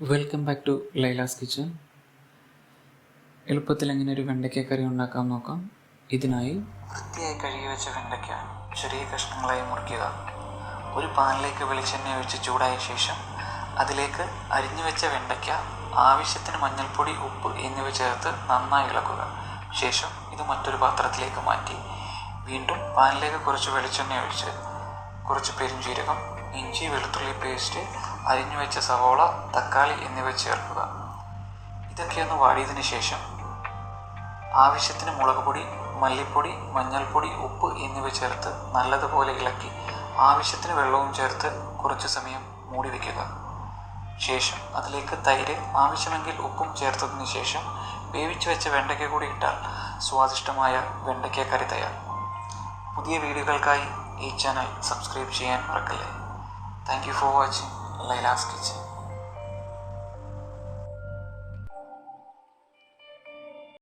Welcome back to Laila's kitchen എളുപ്പത്തിൽ എങ്ങനെ ഒരു വെണ്ടയ്ക്ക കറി ഉണ്ടാക്കാൻ നോക്കാം? ഇതിനായി വൃത്തിയായി കഴുകി വെച്ച വെണ്ടയ്ക്ക ചെറിയ കഷ്ണങ്ങളായി മുറിക്കുക ഒരു പാനിലേക്ക് വെളിച്ചെണ്ണ ഒഴിച്ച് ചൂടായ ശേഷം അതിലേക്ക് അരിഞ്ഞു വെച്ച വെണ്ടയ്ക്ക ആവശ്യത്തിന് മഞ്ഞൾപ്പൊടി ഉപ്പ് എന്നിവ ചേർത്ത് നന്നായി ഇളക്കുക. ശേഷം ഇത് മറ്റൊരു പാത്രത്തിലേക്ക് മാറ്റി. വീണ്ടും പാനിലേക്ക് കുറച്ച് വെളിച്ചെണ്ണ ഒഴിച്ച് കുറച്ച് പെരുംജീരകം ഇഞ്ചി വെളുത്തുള്ളി പേസ്റ്റ് അരിഞ്ഞു വെച്ച സവോള തക്കാളി എന്നിവ ചേർക്കുക. ഇതൊക്കെ ഒന്ന് വാടിയതിനു ശേഷം ആവശ്യത്തിന് മുളക് പൊടി മല്ലിപ്പൊടി മഞ്ഞൾപ്പൊടി ഉപ്പ് എന്നിവ ചേർത്ത് നല്ലതുപോലെ ഇളക്കി ആവശ്യത്തിന് വെള്ളവും ചേർത്ത് കുറച്ച് സമയം മൂടി വയ്ക്കുക ശേഷം അതിലേക്ക് തൈര് ആവശ്യമെങ്കിൽ ഉപ്പും ചേർത്തതിന് ശേഷം വേവിച്ച് വെച്ച വെണ്ടയ്ക്ക കൂടി ഇട്ടാൽ സ്വാദിഷ്ടമായ വെണ്ടയ്ക്ക കറി തയ്യാർ. പുതിയ വീഡിയോകൾക്കായി ഈ ചാനൽ സബ്സ്ക്രൈബ് ചെയ്യാൻ മറക്കല്ലേ. താങ്ക് യു ഫോർ വാച്ചിങ് લઈને આસકી છે